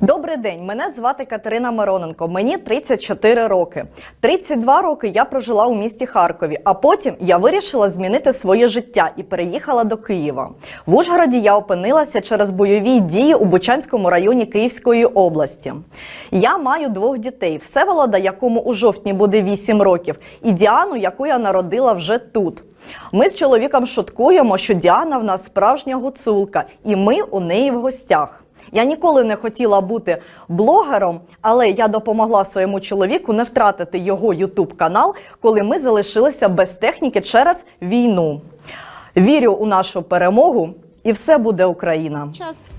Добрий день, мене звати Катерина Мироненко. Мені 34 роки. 32 роки я прожила у місті Харкові, а потім я вирішила змінити своє життя і переїхала до Києва. В Ужгороді я опинилася через бойові дії у Бучанському районі Київської області. Я маю двох дітей: Всеволода, якому у жовтні буде 8 років, і Діану, яку я народила вже тут. Ми з чоловіком шуткуємо, що Діана в нас справжня гуцулка, і ми у неї в гостях. Я ніколи не хотіла бути блогером, але я допомогла своєму чоловіку не втратити його Ютуб канал, коли ми залишилися без техніки через війну. Вірю у нашу перемогу, і все буде Україна.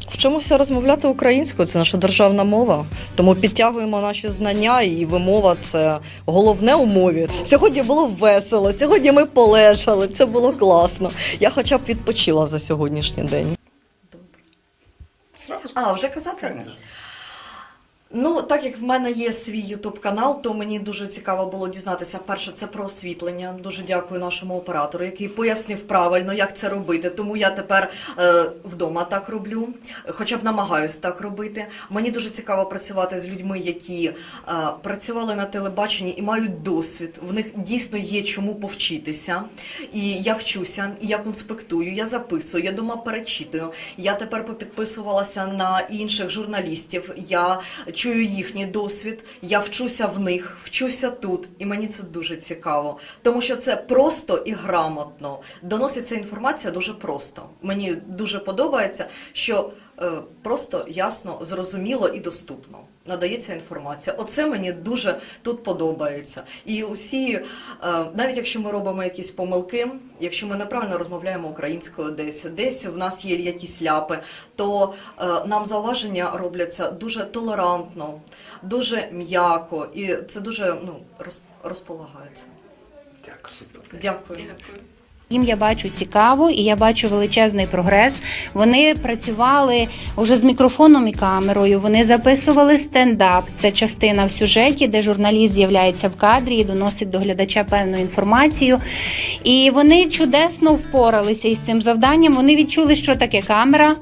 Вчимося розмовляти українською, це наша державна мова. Тому підтягуємо наші знання, і вимова це головне у мові. Сьогодні було весело, сьогодні ми полежали, це було класно. Я хоча б відпочила за сьогоднішній день. А, вже казати? Ну, так як в мене є свій Ютуб канал, то мені дуже цікаво було дізнатися. Перше, це про освітлення. Дуже дякую нашому оператору, який пояснив правильно, як це робити. Тому я тепер е, вдома так роблю, хоча б намагаюсь так робити. Мені дуже цікаво працювати з людьми, які е, працювали на телебаченні і мають досвід. В них дійсно є чому повчитися. І я вчуся, і я конспектую, я записую, я дома перечитую. Я тепер попідписувалася на інших журналістів. Я чую їхній досвід, я вчуся в них, вчуся тут, і мені це дуже цікаво, тому що це просто і грамотно. Доноситься інформація дуже просто. Мені дуже подобається, що просто ясно, зрозуміло і доступно надається інформація. Оце мені дуже тут подобається. І усі, е, навіть якщо ми робимо якісь помилки, якщо ми неправильно розмовляємо українською десь, десь в нас є якісь ляпи, то е, нам зауваження робляться дуже толерантно, дуже м'яко, і це дуже ну, роз, розполагається. Дякую. Дякую. Їм я бачу цікаво і я бачу величезний прогрес. Вони працювали уже з мікрофоном і камерою. Вони записували стендап. Це частина в сюжеті, де журналіст з'являється в кадрі і доносить до глядача певну інформацію. І вони чудесно впоралися із цим завданням. Вони відчули, що таке камера.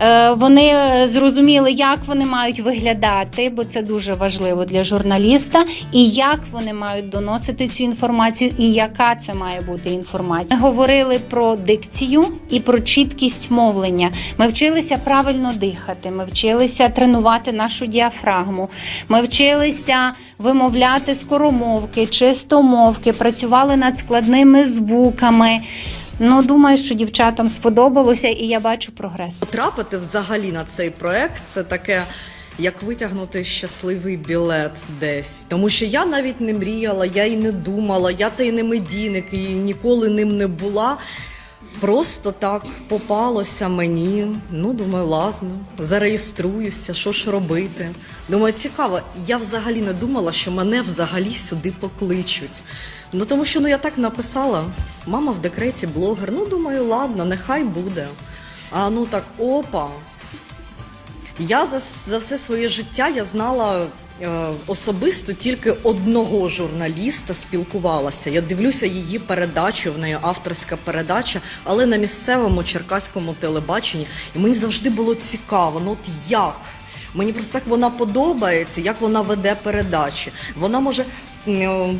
Е, Вони зрозуміли, як вони мають виглядати, бо це дуже важливо для журналіста, і як вони мають доносити цю інформацію, і яка це має бути інформація. Говорили про дикцію і про чіткість мовлення. Ми вчилися правильно дихати. Ми вчилися тренувати нашу діафрагму. Ми вчилися вимовляти скоромовки, чистомовки, працювали над складними звуками. Ну, думаю, що дівчатам сподобалося, і я бачу прогрес. Потрапити взагалі на цей проект це таке. Як витягнути щасливий білет десь, тому що я навіть не мріяла, я і не думала, я та й не медійник, і ніколи ним не була. Просто так попалося мені. Ну, думаю, ладно, зареєструюся, що ж робити. Думаю, цікаво, я взагалі не думала, що мене взагалі сюди покличуть. Ну тому що ну я так написала: мама в декреті блогер. Ну, думаю, ладно, нехай буде. А ну так, опа. Я за, за все своє життя я знала е, особисто тільки одного журналіста, спілкувалася. Я дивлюся її передачу, в неї авторська передача, але на місцевому черкаському телебаченні. І мені завжди було цікаво, ну от як? Мені просто так вона подобається, як вона веде передачі. Вона може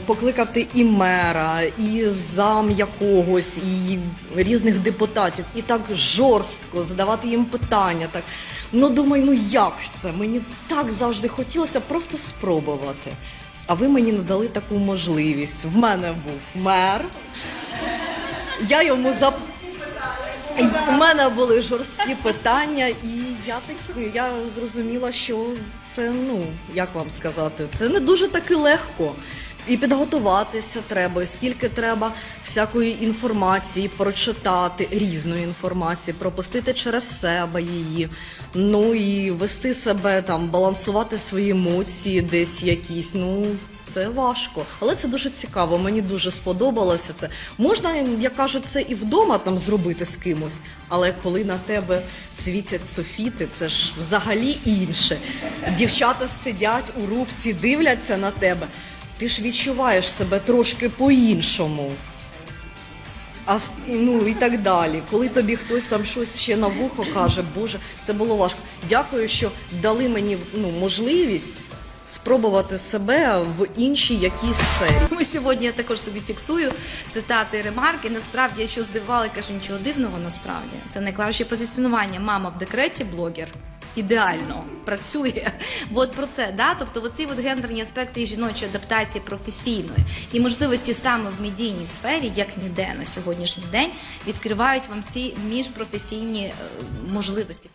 покликати і мера, і зам якогось, і різних депутатів, і так жорстко задавати їм питання. Так ну думаю, ну як це? Мені так завжди хотілося просто спробувати. А ви мені надали таку можливість. В мене був мер. Я йому зап... І У мене були жорсткі питання, і я так я зрозуміла, що це ну як вам сказати, це не дуже таки легко. І підготуватися треба, і скільки треба всякої інформації прочитати, різної інформації, пропустити через себе її. Ну і вести себе там, балансувати свої емоції десь якісь. Ну це важко, але це дуже цікаво. Мені дуже сподобалося це. Можна, як кажуть, це і вдома там зробити з кимось, але коли на тебе світять софіти, це ж взагалі інше. Дівчата сидять у рубці, дивляться на тебе. Ти ж відчуваєш себе трошки по-іншому. А ну і так далі. Коли тобі хтось там щось ще на вухо каже, Боже, це було важко. Дякую, що дали мені ну, можливість спробувати себе в іншій якійсь сфері. Ми сьогодні я також собі фіксую цитати ремарки. Насправді, я що здивувала, кажу, нічого дивного насправді. Це найкраще позиціонування. Мама в декреті блогер. Ідеально працює. От про це, да? Тобто оці от гендерні аспекти і жіночої адаптації професійної і можливості саме в медійній сфері, як ніде на сьогоднішній день, відкривають вам ці міжпрофесійні е, можливості.